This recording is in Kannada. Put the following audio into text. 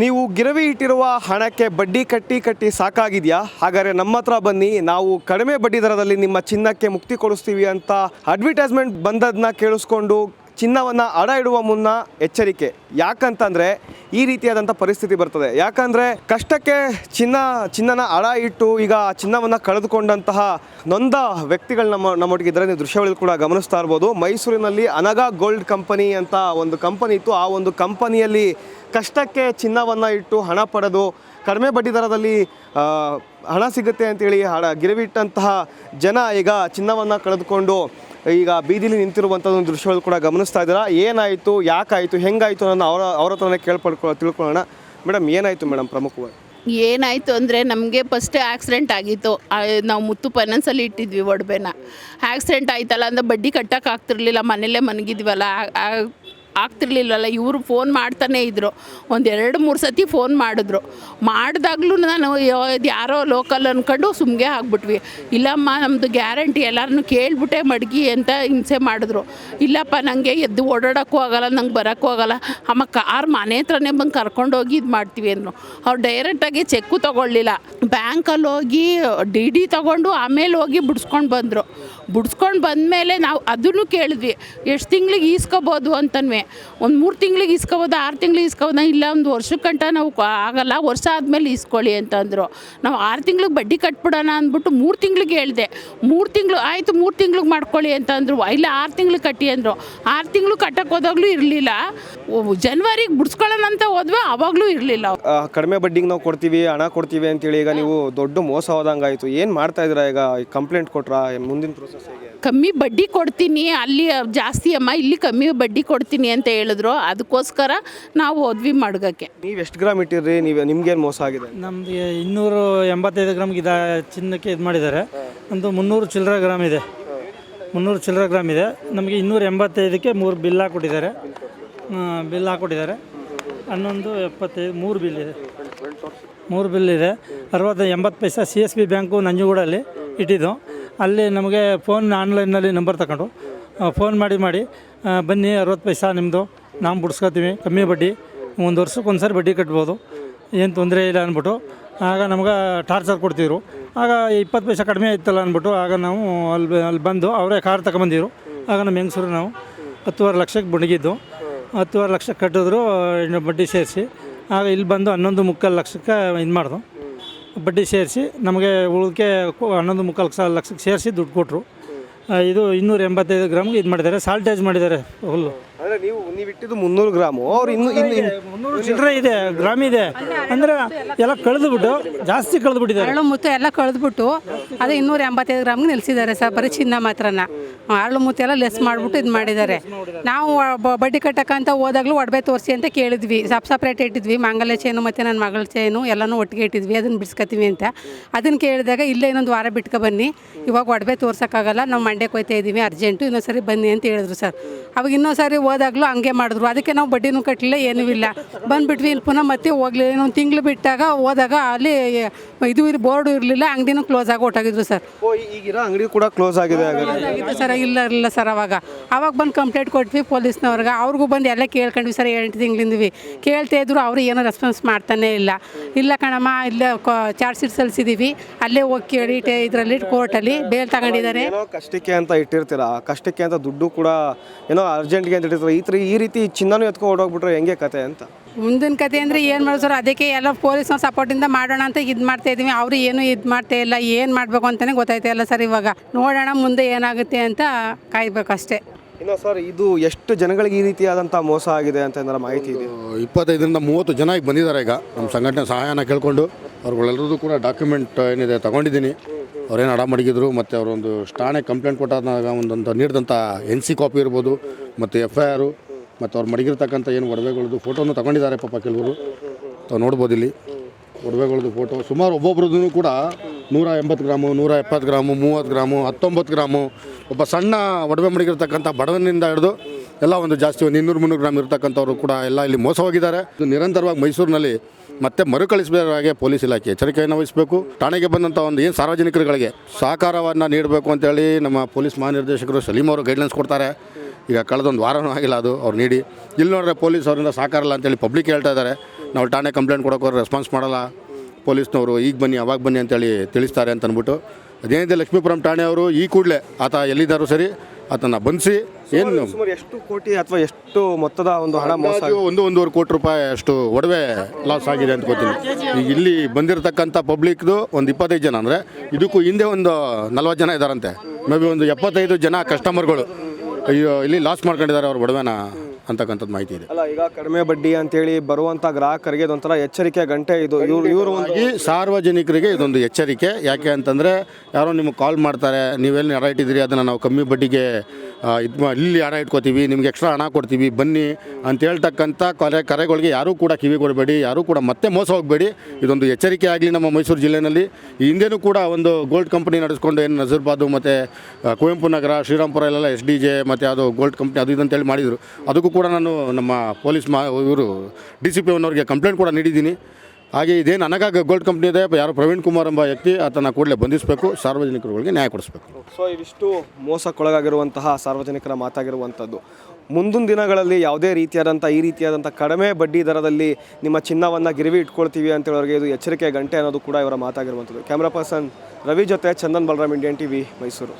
ನೀವು ಗಿರವಿ ಇಟ್ಟಿರುವ ಹಣಕ್ಕೆ ಬಡ್ಡಿ ಕಟ್ಟಿ ಕಟ್ಟಿ ಸಾಕಾಗಿದೆಯಾ? ಹಾಗಾದರೆ ನಮ್ಮ ಹತ್ರ ಬನ್ನಿ, ನಾವು ಕಡಿಮೆ ಬಡ್ಡಿ ದರದಲ್ಲಿ ನಿಮ್ಮ ಚಿನ್ನಕ್ಕೆ ಮುಕ್ತಿ ಕೊಡಿಸ್ತೀವಿ ಅಂತ ಅಡ್ವರ್ಟೈಸ್ಮೆಂಟ್ ಬಂದದನ್ನ ಕೇಳಿಸ್ಕೊಂಡು ಚಿನ್ನವನ್ನು ಅಡ ಇಡುವ ಮುನ್ನ ಎಚ್ಚರಿಕೆ. ಯಾಕಂತಂದರೆ ಈ ರೀತಿಯಾದಂಥ ಪರಿಸ್ಥಿತಿ ಬರ್ತದೆ. ಯಾಕಂದರೆ ಕಷ್ಟಕ್ಕೆ ಚಿನ್ನ, ಚಿನ್ನನ ಅಡ ಇಟ್ಟು ಈಗ ಆ ಚಿನ್ನವನ್ನು ಕಳೆದುಕೊಂಡಂತಹ ನೊಂದ ವ್ಯಕ್ತಿಗಳು ನಮ್ಮ, ನಮ್ಮೊಟ್ಟಿಗೆ ಇದ್ದಾರೆ. ನೀವು ದೃಶ್ಯಗಳಲ್ಲಿ ಕೂಡ ಗಮನಿಸ್ತಾ ಇರ್ಬೋದು. ಮೈಸೂರಿನಲ್ಲಿ ಅನಗಾ ಗೋಲ್ಡ್ ಕಂಪನಿ ಅಂತ ಒಂದು ಕಂಪನಿ ಇತ್ತು. ಆ ಒಂದು ಕಂಪನಿಯಲ್ಲಿ ಕಷ್ಟಕ್ಕೆ ಚಿನ್ನವನ್ನು ಇಟ್ಟು ಹಣ ಪಡೆದು ಕಡಿಮೆ ಬಡ್ಡಿ ದರದಲ್ಲಿ ಹಣ ಸಿಗುತ್ತೆ ಅಂತೇಳಿ ಹಣ ಗಿರವಿಟ್ಟಂತಹ ಜನ ಈಗ ಚಿನ್ನವನ್ನು ಕಳೆದುಕೊಂಡು ಈಗ ಬೀದಿಲಿ ನಿಂತಿರುವಂಥ ಒಂದು ದೃಶ್ಯಗಳು ಕೂಡ ಗಮನಿಸ್ತಾ ಇದ್ದೀರಾ? ಏನಾಯಿತು? ಯಾಕಾಯಿತು? ಹೆಂಗಾಯಿತು ಅನ್ನೋ ಅವರ, ಅವ್ರ ಹತ್ರನೇ ಕೇಳ್ಪಡ್ಕೊ, ತಿಳ್ಕೊಳ್ಳೋಣ. ಮೇಡಮ್, ಏನಾಯಿತು ಮೇಡಮ್ ಪ್ರಮುಖವಾಗಿ? ಏನಾಯಿತು ಅಂದರೆ ನಮಗೆ ಫಸ್ಟ್ ಆಕ್ಸಿಡೆಂಟ್ ಆಗಿತ್ತು. ನಾವು ಮುತ್ತು ಫೈನಾನ್ಸಲ್ಲಿ ಇಟ್ಟಿದ್ವಿ ಒಡವೆನ ಆಕ್ಸಿಡೆಂಟ್ ಆಯ್ತಲ್ಲ ಅಂದ್ರೆ ಬಡ್ಡಿ ಕಟ್ಟಕ್ಕೆ ಆಗ್ತಿರ್ಲಿಲ್ಲ ಮನೇಲೇ ಮನಗಿದ್ವಲ್ಲ ಆಗ್ತಿರ್ಲಿಲ್ಲಲ್ಲ ಇವರು ಫೋನ್ ಮಾಡ್ತಾನೆ ಇದ್ದರು ಒಂದು ಎರಡು, ಮೂರು ಸತಿ ಫೋನ್ ಮಾಡಿದ್ರು. ಮಾಡಿದಾಗ್ಲೂ ನಾನು ಇದು ಯಾರೋ ಲೋಕಲ್ ಅಂದ್ಕೊಂಡು ಸುಮ್ಮನೆ ಆಗ್ಬಿಟ್ವಿ. ಇಲ್ಲಮ್ಮ ನಮ್ಮದು ಗ್ಯಾರಂಟಿ ಎಲ್ಲರನ್ನೂ ಕೇಳ್ಬಿಟ್ಟೆ ಮಡಗಿ ಅಂತ ಹಿಂಸೆ ಮಾಡಿದ್ರು. ಇಲ್ಲಪ್ಪ ನನಗೆ ಎದ್ದು ಓಡಾಡೋಕ್ಕೂ ಆಗಲ್ಲ, ನಂಗೆ ಬರೋಕ್ಕೂ ಆಗಲ್ಲ. ಅಮ್ಮ, ಕಾರ್ ಮನೆ ಹತ್ರನೇ ಬಂದು ಕರ್ಕೊಂಡೋಗಿ ಇದು ಮಾಡ್ತೀವಿ ಅಂದರು. ಅವ್ರು ಡೈರೆಕ್ಟಾಗಿ ಚೆಕ್ಕು ತೊಗೊಳ್ಳಿಲ್ಲ. ಬ್ಯಾಂಕಲ್ಲಿ ಹೋಗಿ ಡಿ ಡಿ ತೊಗೊಂಡು ಆಮೇಲೆ ಹೋಗಿ ಬಿಡಿಸ್ಕೊಂಡು ಬಂದರು. ಬಿಡಿಸ್ಕೊಂಡು ಬಂದಮೇಲೆ ನಾವು ಅದನ್ನು ಕೇಳಿದ್ವಿ. ಎಷ್ಟು ತಿಂಗ್ಳಿಗೆ ಈಸ್ಕೋಬೋದು ಅಂತನ್ವೆ. ಒಂದು ಮೂರು ತಿಂಗ್ಳಿಗೆ ಈಸ್ಕೋಬೋದು, ಆರು ತಿಂಗ್ಳಿಗೆ ಈಸ್ಕೋಬೋದ ಇಲ್ಲ, ಒಂದು ವರ್ಷಕ್ಕಂಟ ನಾವು ಆಗಲ್ಲ, ವರ್ಷ ಆದಮೇಲೆ ಈಸ್ಕೊಳ್ಳಿ ಅಂತಂದರು. ನಾವು ಆರು ತಿಂಗ್ಳಿಗೆ ಬಡ್ಡಿ ಕಟ್ಬಿಡೋಣ ಅಂದ್ಬಿಟ್ಟು ಮೂರು ತಿಂಗ್ಳಿಗೆ ಹೇಳಿದೆ. ಮೂರು ತಿಂಗಳು, ಆಯಿತು ಮೂರು ತಿಂಗ್ಳಿಗೆ ಮಾಡ್ಕೊಳ್ಳಿ ಅಂತಂದರು. ಇಲ್ಲ, ಆರು ತಿಂಗ್ಳಿಗೆ ಕಟ್ಟಿ ಅಂದರು. ಆರು ತಿಂಗಳು ಕಟ್ಟಕ್ಕೆ ಹೋದಾಗಲೂ ಇರಲಿಲ್ಲ. ಜನ್ವರಿಗೆ ಬಿಡಿಸ್ಕೊಳ್ಳೋಣ ಅಂತ ಹೋದ್ವಿ, ಅವಾಗಲೂ ಇರಲಿಲ್ಲ. ಕಡಿಮೆ ಬಡ್ಡಿಗೆ ನಾವು ಕೊಡ್ತೀವಿ, ಹಣ ಕೊಡ್ತೀವಿ ಅಂತೇಳಿ ಈಗ ನೀವು ದೊಡ್ಡ ಮೋಸ ಹೋದಂಗಾಯಿತು. ಏನು ಮಾಡ್ತಾ ಇದ್ದೀರಾ ಈಗ? ಕಂಪ್ಲೇಂಟ್ ಕೊಟ್ರಾ? ಮುಂದಿನ ಪ್ರೊಸೆಸ್ ಕಮ್ಮಿ ಬಡ್ಡಿ ಕೊಡ್ತೀನಿ ಅಲ್ಲಿ ಜಾಸ್ತಿ ಅಮ್ಮ ಇಲ್ಲಿ ಕಮ್ಮಿ ಬಡ್ಡಿ ಕೊಡ್ತೀನಿ ಅಂತ ಹೇಳಿದ್ರು. ಅದಕ್ಕೋಸ್ಕರ ನಾವು ಹೋದ್ವಿ ಮಡ್ಗಕ್ಕೆ. ನೀವು ಎಷ್ಟು ಗ್ರಾಮ್ ಇಟ್ಟಿರಿ ನೀವು ನಿಮ್ಗೇನು ಮೋಸ ಆಗಿದೆ? ನಮ್ದು ಇನ್ನೂರು ಎಂಬತ್ತೈದು ಗ್ರಾಮ್ಗೆ ಇದ ಚಿನ್ನಕ್ಕೆ ಇದು ಮಾಡಿದ್ದಾರೆ. ಒಂದು ಮುನ್ನೂರು ಚಿಲ್ಲರೆ ಗ್ರಾಮ್ ಇದೆ. ಮುನ್ನೂರು ಚಿಲ್ಲರೆ ಗ್ರಾಮ್ ಇದೆ. ನಮಗೆ ಇನ್ನೂರ ಎಂಬತ್ತೈದಕ್ಕೆ ಮೂರು ಬಿಲ್ ಹಾಕ್ಕೊಟ್ಟಿದ್ದಾರೆ ಬಿಲ್ ಹಾಕ್ಕೊಟ್ಟಿದ್ದಾರೆ ಹನ್ನೊಂದು ಎಪ್ಪತ್ತೈದು ಮೂರು ಬಿಲ್ ಇದೆ. ಮೂರು ಬಿಲ್ ಇದೆ. ಅರವತ್ತು ಎಂಬತ್ತು ಪೈಸಾ ಸಿ ಎಸ್ ಬಿ ಬ್ಯಾಂಕು ನಂಜುಗೂಡಲ್ಲಿ ಇಟ್ಟಿದ್ದು. ಅಲ್ಲಿ ನಮಗೆ ಫೋನ್ ಆನ್ಲೈನಲ್ಲಿ ನಂಬರ್ ತಗೊಂಡು ಫೋನ್ ಮಾಡಿ ಮಾಡಿ ಬನ್ನಿ, ಅರವತ್ತು ಪೈಸಾ ನಿಮ್ಮದು ನಾವು ಬಿಡಿಸ್ಕೊತೀವಿ, ಕಮ್ಮಿ ಬಡ್ಡಿ, ಒಂದು ವರ್ಷಕ್ಕೆ ಒಂದು ಸಾರಿ ಬಡ್ಡಿ ಕಟ್ಬೋದು, ಏನು ತೊಂದರೆ ಇಲ್ಲ ಅಂದ್ಬಿಟ್ಟು, ಆಗ ನಮ್ಗೆ ಟಾರ್ಚರ್ ಕೊಡ್ತಿದ್ರು, ಆಗ ಇಪ್ಪತ್ತು ಪೈಸೆ ಕಡಿಮೆ ಇತ್ತಲ್ಲ ಅಂದ್ಬಿಟ್ಟು, ಆಗ ನಾವು ಅಲ್ಲಿ ಅಲ್ಲಿ ಬಂದು ಅವರೇ ಕಾರ್ ತಗೊಂಬಂದಿದ್ರು, ಆಗ ನಮ್ಮ ಹೆಂಗಸರು ನಾವು ಹತ್ತುವರೆ ಲಕ್ಷಕ್ಕೆ ಬುಣಗಿದ್ದು, ಹತ್ತುವರೆ ಲಕ್ಷ ಕಟ್ಟಿದ್ರು ಬಡ್ಡಿ ಸೇರಿಸಿ, ಆಗ ಇಲ್ಲಿ ಬಂದು ಹನ್ನೊಂದು ಮುಕ್ಕಾಲು ಲಕ್ಷಕ್ಕೆ ಇದು ಮಾಡ್ದು. ಬಡ್ಡಿ ಸೇರಿಸಿ ನಮಗೆ ಉಳಿಕೆ ಹನ್ನೊಂದು ಮುಕ್ಕಾಲು ಸಾವಿರ ಲಕ್ಷಕ್ಕೆ ಸೇರಿಸಿ ದುಡ್ಡು ಕೊಟ್ಟರು ಇದು ಇನ್ನೂರ ಎಂಬತ್ತೈದು ಗ್ರಾಮ್ಗೆ ಇದು ಮಾಡಿದ್ದಾರೆ. ಸಾಲ್ಟೇಜ್ ಮಾಡಿದ್ದಾರೆ ಹುಲ್ಲು ನೀವು ನೀವು ಇಟ್ಟಿದ್ದು ಮುನ್ನೂರು ಗ್ರಾಮು. ಅವ್ರು ಇನ್ನು ಇನ್ನು ಮುನ್ನೂರು ಚಿಲ್ಲರೆ ಇದೆ ಗ್ರಾಮ್ ಇದೆ. ಅಂದ್ರೆ ಎಲ್ಲ ಕಳೆದು ಬಿಟ್ಟು ಜಾಸ್ತಿ ಕಳೆದು ಬಿಟ್ಟಿದ್ದಾರೆ ಅರಳು ಮುತ್ತು ಎಲ್ಲ ಕಳೆದ್ಬಿಟ್ಟು ಅದು ಇನ್ನೂರ ಎಂಬತ್ತೈದು ಗ್ರಾಮ್ಗೆ ನಿಲ್ಸಿದ್ದಾರೆ ಸರ್ ಬರೀ ಚಿನ್ನ ಮಾತ್ರನ ಅರಳು ಮುತ್ತು ಎಲ್ಲ ಲೆಸ್ ಮಾಡಿಬಿಟ್ಟು ಇದು ಮಾಡಿದ್ದಾರೆ. ನಾವು ಬ- ಬಡ್ಡಿ ಕಟ್ಟಕ್ಕಂತ ಹೋದಾಗಲೂ ಒಡವೆ ತೋರಿಸಿ ಅಂತ ಕೇಳಿದ್ವಿ. ಸಪ್ ಸಪ್ರೇಟ್ ಇಟ್ಟಿದ್ವಿ. ಮಾಂಗಲ್ಯ ಚೇನು ಮತ್ತು ನನ್ನ ಮಗಳ ಚೇನು ಎಲ್ಲನೂ ಒಟ್ಟಿಗೆ ಇಟ್ಟಿದ್ವಿ. ಅದನ್ನು ಬಿಡ್ಸ್ಕೊತೀವಿ ಅಂತ. ಅದನ್ನು ಕೇಳಿದಾಗ ಇಲ್ಲೇ ಇನ್ನೊಂದು ವಾರ ಬಿಟ್ಕೊ ಬನ್ನಿ. ಇವಾಗ ಒಡವೆ ತೋರ್ಸೋಕ್ಕಾಗಲ್ಲ. ನಾವು ಮಂಡ್ಯಕ್ಕೆ ಹೋಗ್ತಾ ಇದ್ದೀವಿ ಅರ್ಜೆಂಟು ಇನ್ನೊಂದ್ಸರಿ ಬನ್ನಿ ಅಂತ ಹೇಳಿದ್ರು ಸರ್. ಅವಾಗ ಇನ್ನೊಂದು ಸಾರಿ ಹೋದಾಗಲೂ ಹಂಗೆ ಮಾಡಿದ್ರು. ಅದಕ್ಕೆ ನಾವು ಬಡ್ಡಿನೂ ಕಟ್ಟಲಿಲ್ಲ ಏನೂ ಇಲ್ಲ. ಬಂದುಬಿಟ್ವಿ ಇಲ್ಲಿ ಪುನಃ ಮತ್ತೆ ಹೋಗ್ಲಿಲ್ಲ. ಒಂದು ತಿಂಗಳು ಬಿಟ್ಟಾಗ ಹೋದಾಗ ಅಲ್ಲಿ ಇದು ಇದು ಬೋರ್ಡ್ ಇರಲಿಲ್ಲ ಅಂಗಡಿನೂ ಕ್ಲೋಸ್ ಆಗಿ ಹೊಟ್ಟಾಗಿದ್ರು ಸರ್. ಓ ಈಗಿರೋ ಅಂಗಡಿ ಕೂಡ ಕ್ಲೋಸ್ ಆಗಿದೆ ಆಗಿತ್ತು ಸರ್ ಇಲ್ಲ ಇಲ್ಲ ಸರ್ ಅವಾಗ. ಅವಾಗ ಬಂದು ಕಂಪ್ಲೇಂಟ್ ಕೊಟ್ವಿ ಪೊಲೀಸ್ನವ್ರಿಗೆ. ಅವ್ರಿಗೂ ಬಂದು ಎಲ್ಲ ಕೇಳ್ಕೊಂಡ್ವಿ ಸರ್ ಎಂಟು ತಿಂಗಳಿಂದ್ವಿ. ಕೇಳ್ತಾ ಇದ್ರು ಅವರು ಏನೋ ರೆಸ್ಪಾನ್ಸ್ ಮಾಡ್ತಾನೆ ಇಲ್ಲ. ಇಲ್ಲ ಕಣಮ್ಮ ಇಲ್ಲ ಚಾರ್ಜ್ ಶೀಟ್ ಸಲ್ಲಿಸಿದ್ದೀವಿ ಅಲ್ಲೇ ಹೋಗಿ ಕೇಳಿ ಇದರಲ್ಲಿ ಕೋರ್ಟಲ್ಲಿ ಬೇಲ್ ತಗೊಂಡಿದ್ದಾರೆ. ಏನೋ ಕಷ್ಟಕ್ಕೆ ಅಂತ ಇಟ್ಟಿರ್ತೀರಾ? ಕಷ್ಟಕ್ಕೆ ಅಂತ ದುಡ್ಡು ಕೂಡ ಏನೋ ಅರ್ಜೆಂಟ್ಗೆ ಅಂತ ಇಟ್ಟಿರ್ತೀರ? ಈ ಥರ ಈ ರೀತಿ ಚಿನ್ನನೂ ಎತ್ಕೊಂಡು ಓಡೋಗ್ಬಿಟ್ರೆ ಹೆಂಗೆ ಕತೆ ಅಂತ? ಮುಂದಿನ ಕತೆ ಅಂದರೆ ಏನು ಮಾಡೋದು ಸರ್? ಅದಕ್ಕೆ ಎಲ್ಲ ಪೊಲೀಸ್ನ ಸಪೋರ್ಟಿಂದ ಮಾಡೋಣ ಅಂತ ಇದು ಮಾಡ್ತಾ ಇದ್ದೀವಿ ಅವರು ಏನು ಇದು ಮಾಡ್ತಾ ಇಲ್ಲ ಏನು ಮಾಡಬೇಕು ಅಂತಲೇ ಗೊತ್ತಾಯ್ತಾ ಇಲ್ಲ ಸರ್ ಇವಾಗ. ನೋಡೋಣ ಮುಂದೆ ಏನಾಗುತ್ತೆ ಅಂತ ಕಾಯ್ಬೇಕಷ್ಟೇ. ಇನ್ನು ಸರ್ ಇದು ಎಷ್ಟು ಜನಗಳಿಗೆ ಈ ರೀತಿಯಾದಂಥ ಮೋಸ ಆಗಿದೆ ಅಂತ ಏನಾರ ಮಾಹಿತಿ ಇದೆ ಇಪ್ಪತ್ತೈದರಿಂದ ಮೂವತ್ತು ಜನ ಈಗ ಬಂದಿದ್ದಾರೆ ಈಗ. ನಮ್ಮ ಸಂಘಟನೆ ಸಹಾಯನ ಕೇಳಿಕೊಂಡು ಅವ್ರುಗಳೆಲ್ಲರದ್ದು ಕೂಡ ಡಾಕ್ಯುಮೆಂಟ್ ಏನಿದೆ ತಗೊಂಡಿದ್ದೀನಿ. ಅವ್ರೇನು ಅಡ ಮಡಗಿದ್ರು ಮತ್ತು ಅವರೊಂದು ಸ್ಟಾಣೆ ಕಂಪ್ಲೇಂಟ್ ಕೊಟ್ಟಾದಾಗ ಒಂದೊಂದು ನೀಡಿದಂಥ ಎನ್ ಸಿ ಕಾಪಿ ಇರ್ಬೋದು ಮತ್ತು ಎಫ್ ಐ ಆರು ಮತ್ತು ಅವ್ರು ಮಡಗಿರ್ತಕ್ಕಂಥ ಏನು ಒಡವೆಗಳದ್ದು ಫೋಟೋನು ತಗೊಂಡಿದ್ದಾರೆ ಪಾಪ ಕೆಲವರು. ತಾವು ನೋಡ್ಬೋದು ಇಲ್ಲಿ. ಒಡವೆಗಳದ್ದು ಫೋಟೋ ಸುಮಾರು ಒಬ್ಬೊಬ್ರದ್ದು ಕೂಡ ನೂರ ಎಂಬತ್ತು ಗ್ರಾಮು, ನೂರ ಎಪ್ಪತ್ತು ಗ್ರಾಮು, ಮೂವತ್ತು ಗ್ರಾಮು, ಹತ್ತೊಂಬತ್ತು ಗ್ರಾಮು, ಒಬ್ಬ ಸಣ್ಣ ಒಡವೆ ಮಡಗಿರ್ತಕ್ಕಂಥ ಬಡವನಿಂದ ಹಿಡಿದು ಎಲ್ಲ ಒಂದು ಜಾಸ್ತಿ ಒಂದು ಇನ್ನೂರು ಮುನ್ನೂರು ಗ್ರಾಮ್ ಇರ್ತಕ್ಕಂಥವ್ರು ಕೂಡ ಎಲ್ಲ ಇಲ್ಲಿ ಮೋಸ ಹೋಗಿದ್ದಾರೆ. ಇದು ನಿರಂತರವಾಗಿ ಮೈಸೂರಿನಲ್ಲಿ ಮತ್ತೆ ಮರುಕಳಿಸಬೇಕಾಗೆ ಪೊಲೀಸ್ ಇಲಾಖೆ ಎಚ್ಚರಿಕೆಯನ್ನು ವಹಿಸಬೇಕು. ಠಾಣೆಗೆ ಬಂದಂಥ ಒಂದು ಏನು ಸಾರ್ವಜನಿಕರುಗಳಿಗೆ ಸಹಕಾರವನ್ನು ನೀಡಬೇಕು ಅಂತೇಳಿ ನಮ್ಮ ಪೊಲೀಸ್ ಮಹಾನಿರ್ದೇಶಕರು ಸಲೀಮ್ ಅವರು ಗೈಡ್ಲೈನ್ಸ್ ಕೊಡ್ತಾರೆ. ಈಗ ಕಳೆದೊಂದು ವಾರನೂ ಆಗಿಲ್ಲ ಅದು ಅವ್ರು ನೀಡಿ. ಇಲ್ಲಿ ನೋಡಿದ್ರೆ ಪೊಲೀಸ್ ಅವರಿಂದ ಸಾಕಾರಲ್ಲ ಅಂತೇಳಿ ಪಬ್ಲಿಕ್ ಹೇಳ್ತಾ ಇದ್ದಾರೆ. ನಾವು ಠಾಣೆ ಕಂಪ್ಲೇಂಟ್ ಕೊಡೋಕೆ ರೆಸ್ಪಾನ್ಸ್ ಮಾಡಲ್ಲ. ಪೊಲೀಸ್ನವರು ಈಗ ಬನ್ನಿ ಅವಾಗ ಬನ್ನಿ ಅಂತೇಳಿ ತಿಳಿಸ್ತಾರೆ ಅಂತ ಅಂದ್ಬಿಟ್ಟು. ಅದೇನಿದೆ ಲಕ್ಷ್ಮೀಪುರಂ ಠಾಣೆಯವರು ಈ ಕೂಡಲೇ ಆತ ಎಲ್ಲಿದ್ದಾರೋ ಸರಿ ಆತನ ಬಂಧಿಸಿ ಏನು ಸುಮಾರು ಎಷ್ಟು ಕೋಟಿ ಅಥವಾ ಎಷ್ಟು ಮೊತ್ತದ ಒಂದು ಹಣ ಮೋಸ ಒಂದು ಒಂದೂವರೆ ಕೋಟಿ ರೂಪಾಯಿ ಅಷ್ಟು ಒಡವೆ ಲಾಸ್ ಆಗಿದೆ ಅಂತ ಗೊತ್ತೀನಿ ಈಗ ಇಲ್ಲಿ ಬಂದಿರತಕ್ಕಂಥ ಪಬ್ಲಿಕ್ದು ಒಂದು ಇಪ್ಪತ್ತೈದು ಜನ ಅಂದರೆ ಇದಕ್ಕೂ ಹಿಂದೆ ಒಂದು ನಲ್ವತ್ತು ಜನ ಇದ್ದಾರಂತೆ. ಮೇ ಬಿ ಒಂದು ಎಪ್ಪತ್ತೈದು ಜನ ಕಸ್ಟಮರ್ಗಳು ಅಯ್ಯೋ ಇಲ್ಲಿ ಲಾಸ್ ಮಾಡ್ಕೊಂಡಿದ್ದಾರೆ ಅವ್ರ ಒಡವೆನ ಅಂತಕ್ಕಂಥದ್ದು ಮಾಹಿತಿ ಇದೆ. ಅಲ್ಲ ಈಗ ಕಡಿಮೆ ಬಡ್ಡಿ ಅಂತೇಳಿ ಬರುವಂಥ ಗ್ರಾಹಕರಿಗೆ ಇದೊಂಥರ ಎಚ್ಚರಿಕೆ ಗಂಟೆ ಇದು. ಇವ್ರು ಇವರು ಒಂದು ಈ ಸಾರ್ವಜನಿಕರಿಗೆ ಇದೊಂದು ಎಚ್ಚರಿಕೆ. ಯಾಕೆ ಅಂತಂದರೆ ಯಾರೋ ನಿಮಗೆ ಕಾಲ್ ಮಾಡ್ತಾರೆ ನೀವೆಲ್ಲಿ ಹಣ ಇಟ್ಟಿದ್ದೀರಿ ಅದನ್ನು ನಾವು ಕಮ್ಮಿ ಬಡ್ಡಿಗೆ ಇದು ಇಲ್ಲಿ ಹಣ ಇಟ್ಕೋತೀವಿ, ನಿಮ್ಗೆ ಎಕ್ಸ್ಟ್ರಾ ಹಣ ಕೊಡ್ತೀವಿ, ಬನ್ನಿ ಅಂತ ಹೇಳ್ತಕ್ಕಂಥ ಕರೆ, ಕರೆಗಳಿಗೆ ಯಾರೂ ಕೂಡ ಕಿವಿ ಕೊಡಬೇಡಿ, ಯಾರೂ ಕೂಡ ಮತ್ತೆ ಮೋಸ ಹೋಗಬೇಡಿ. ಇದೊಂದು ಎಚ್ಚರಿಕೆ ಆಗಲಿ ನಮ್ಮ ಮೈಸೂರು ಜಿಲ್ಲೆಯಲ್ಲಿ ಹಿಂದೆನೂ ಕೂಡ ಒಂದು ಗೋಲ್ಡ್ ಕಂಪ್ನಿ ನಡೆಸ್ಕೊಂಡು ಏನು ನಜರ್ಬಾದು ಮತ್ತು Kuvempu Nagar, Srirampura S D J ಮತ್ತು ಅದು ಗೋಲ್ಡ್ ಕಂಪ್ನಿ ಅದು ಇದು ಅಂತೇಳಿ ಮಾಡಿದರು. ಅದಕ್ಕೂ ಕೂಡ ನಾನು ನಮ್ಮ ಪೊಲೀಸ್ ಮಾ, ಇವರು ಡಿ ಸಿ ಪಿ ಅವನವ್ರಿಗೆ ಕಂಪ್ಲೇಂಟ್ ಕೂಡ ನೀಡಿದ್ದೀನಿ. ಹಾಗೆ ಇದೇನು ಅನಗ ಗೋಲ್ಡ್ ಕಂಪ್ನಿ ಇದೆ, ಯಾರು ಪ್ರವೀಣ್ ಕುಮಾರ್ ಎಂಬ ವ್ಯಕ್ತಿ ಆತನ ಕೂಡಲೇ ಬಂಧಿಸಬೇಕು, ಸಾರ್ವಜನಿಕರುಗಳಿಗೆ ನ್ಯಾಯ ಕೊಡಿಸ್ಬೇಕು. ಸೊ ಇವಿಷ್ಟು ಮೋಸಕ್ಕೊಳಗಾಗಿರುವಂತಹ ಸಾರ್ವಜನಿಕರ ಮಾತಾಗಿರುವಂಥದ್ದು. ಮುಂದಿನ ದಿನಗಳಲ್ಲಿ ಯಾವುದೇ ರೀತಿಯಾದಂಥ, ಈ ರೀತಿಯಾದಂಥ ಕಡಿಮೆ ಬಡ್ಡಿ ದರದಲ್ಲಿ ನಿಮ್ಮ ಚಿನ್ನವನ್ನು ಗಿರಿವಿ ಇಟ್ಕೊಳ್ತೀವಿ ಅಂತೇಳೋರಿಗೆ ಇದು ಎಚ್ಚರಿಕೆ ಗಂಟೆ ಅನ್ನೋದು ಕೂಡ ಇವರ ಮಾತಾಗಿರುವಂಥದ್ದು. ಕ್ಯಾಮ್ರಾ ಪರ್ಸನ್ ರವಿ ಜೊತೆ ಚಂದನ್ ಬಲರಾಮ್ ಇಂಡಿಯನ್ ಟಿವಿ ಮೈಸೂರು